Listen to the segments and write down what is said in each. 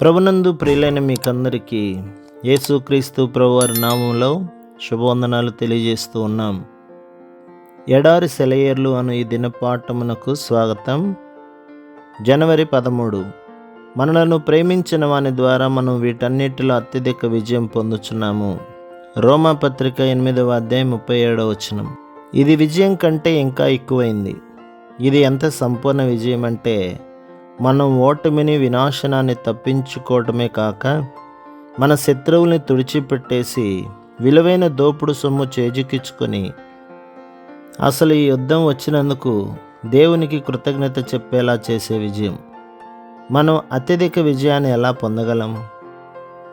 ప్రభునందు ప్రియులైన మీకందరికీ యేసుక్రీస్తు ప్రభువారి నామంలో శుభవందనాలు తెలియజేస్తూ ఉన్నాం. ఎడారి సెలయేర్లు అను ఈ దినపాఠమునకు స్వాగతం. జనవరి పదమూడు. మనలను ప్రేమించిన వాని ద్వారా మనం వీటన్నిటిలో అత్యధిక విజయం పొందుచున్నాము. రోమా పత్రిక ఎనిమిదవ అధ్యాయం ముప్పై ఏడవ వచనం. ఇది విజయం కంటే ఇంకా ఎక్కువైంది. ఇది ఎంత సంపూర్ణ విజయం అంటే మనం ఓటమిని వినాశనాన్ని తప్పించుకోవటమే కాక మన శత్రువుల్ని తుడిచిపెట్టేసి విలువైన దోపుడు సొమ్ము చేజిక్కించుకొని అసలు ఈ యుద్ధం వచ్చినందుకు దేవునికి కృతజ్ఞత చెప్పేలా చేసే విజయం. మనం అత్యధిక విజయాన్ని ఎలా పొందగలం?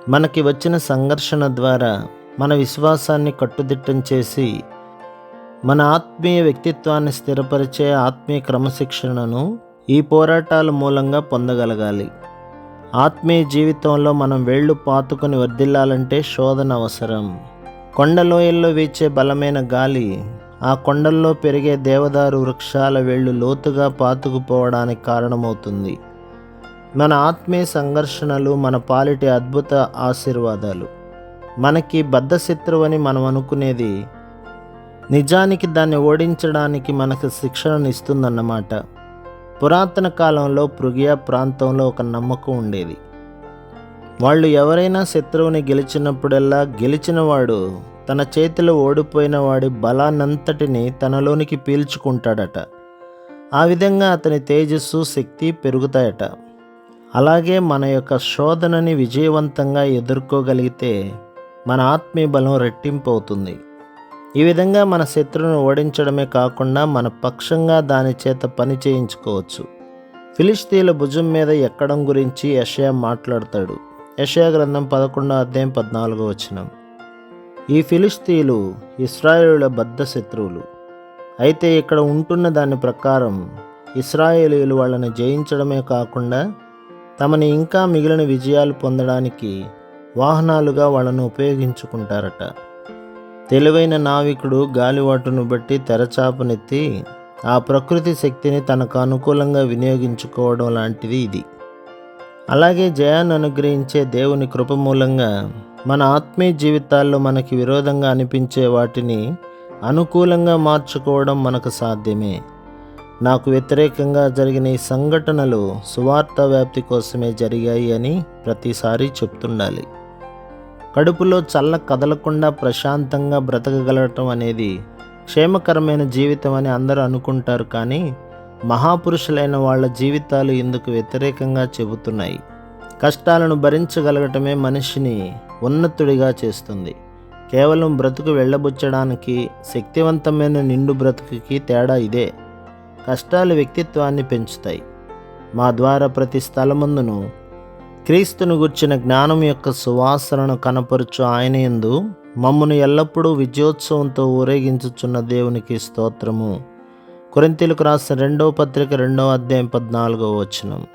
మనకి వచ్చిన సంఘర్షణ ద్వారా మన విశ్వాసాన్ని కట్టుదిట్టం చేసి మన ఆత్మీయ వ్యక్తిత్వాన్ని స్థిరపరిచే ఆత్మీయ క్రమశిక్షణను ఈ పోరాటాల మూలంగా పొందగలగాలి. ఆత్మీయ జీవితంలో మనం వేళ్ళు పాతుకొని వర్ధిల్లాలంటే శోధన అవసరం. కొండలోయల్లో వీచే బలమైన గాలి ఆ కొండల్లో పెరిగే దేవదారు వృక్షాల వేళ్ళు లోతుగా పాతుకుపోవడానికి కారణమవుతుంది. మన ఆత్మీయ సంఘర్షణలు మన పాలిటి అద్భుత ఆశీర్వాదాలు. మనకి బద్ధశత్రువు అని మనం అనుకునేది నిజానికి దాన్ని ఓడించడానికి మనకు శిక్షణనిస్తుందన్నమాట. ఇస్తుందన్నమాట పురాతన కాలంలో పృగియా ప్రాంతంలో ఒక నమ్మకం ఉండేది. వాళ్ళు ఎవరైనా శత్రువుని గెలిచినప్పుడల్లా గెలిచినవాడు తన చేతిలో ఓడిపోయిన వాడి బలానంతటిని తనలోనికి పీల్చుకుంటాడట. ఆ విధంగా అతని తేజస్సు శక్తి పెరుగుతాయట. అలాగే మన యొక్క శోధనని విజయవంతంగా ఎదుర్కోగలిగితే మన ఆత్మీయ బలం రెట్టింపు అవుతుంది. ఈ విధంగా మన శత్రువును ఓడించడమే కాకుండా మన పక్షంగా దాని చేత పని చేయించుకోవచ్చు. ఫిలిస్తీన్ల భుజం మీద ఎక్కడం గురించి యషయా మాట్లాడతాడు. యషయా గ్రంథం పదకొండో అధ్యాయం పద్నాలుగో వచనం. ఈ ఫిలిస్తీన్లు ఇస్రాయేలుల బద్ధ శత్రువులు. అయితే ఇక్కడ ఉంటున్న దాని ప్రకారం ఇస్రాయేలీలు వాళ్ళని జయించడమే కాకుండా తమని ఇంకా మిగిలిన విజయాలు పొందడానికి వాహనాలుగా వాళ్ళను ఉపయోగించుకుంటారట. తెలివైన నావికుడు గాలివాటును బట్టి తెరచాపనెత్తి ఆ ప్రకృతి శక్తిని తనకు అనుకూలంగా వినియోగించుకోవడం లాంటిది ఇది. అలాగే జయాన్ని అనుగ్రహించే దేవుని కృప మూలంగా మన ఆత్మీయ జీవితాల్లో మనకి విరోధంగా అనిపించే వాటిని అనుకూలంగా మార్చుకోవడం మనకు సాధ్యమే. నాకు వ్యతిరేకంగా జరిగిన ఈ సంఘటనలు సువార్త వ్యాప్తి కోసమే జరిగాయి అని ప్రతిసారి చెప్తుండాలి. కడుపులో చల్ల కదలకుండా ప్రశాంతంగా బ్రతకగలగటం అనేది క్షేమకరమైన జీవితం అని అందరూ అనుకుంటారు కానీ మహాపురుషులైన వాళ్ళ జీవితాలు ఇందుకు వ్యతిరేకంగా చెబుతున్నాయి. కష్టాలను భరించగలగటమే మనిషిని ఉన్నతుడిగా చేస్తుంది. కేవలం బ్రతుకు వెళ్ళబుచ్చడానికి శక్తివంతమైన నిండు బ్రతుకుకి తేడా ఇదే. కష్టాలు వ్యక్తిత్వాన్ని పెంచుతాయి. మా ద్వారా ప్రతి స్థలమందును క్రీస్తును గుర్చిన జ్ఞానం యొక్క సువాసనను కనపరుచు ఆయన ఎందు మమ్మను ఎల్లప్పుడూ విజయోత్సవంతో ఊరేగించుచున్న దేవునికి స్తోత్రము. కొరింతీలకు రాసిన రెండవ పత్రిక రెండవ అధ్యాయం పద్నాలుగవ వచనం.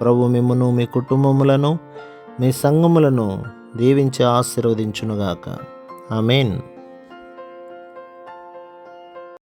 ప్రభు మిమ్మను మీ కుటుంబములను మీ సంఘములను దీవించి ఆశీర్వదించునుగాక. ఆమెన్.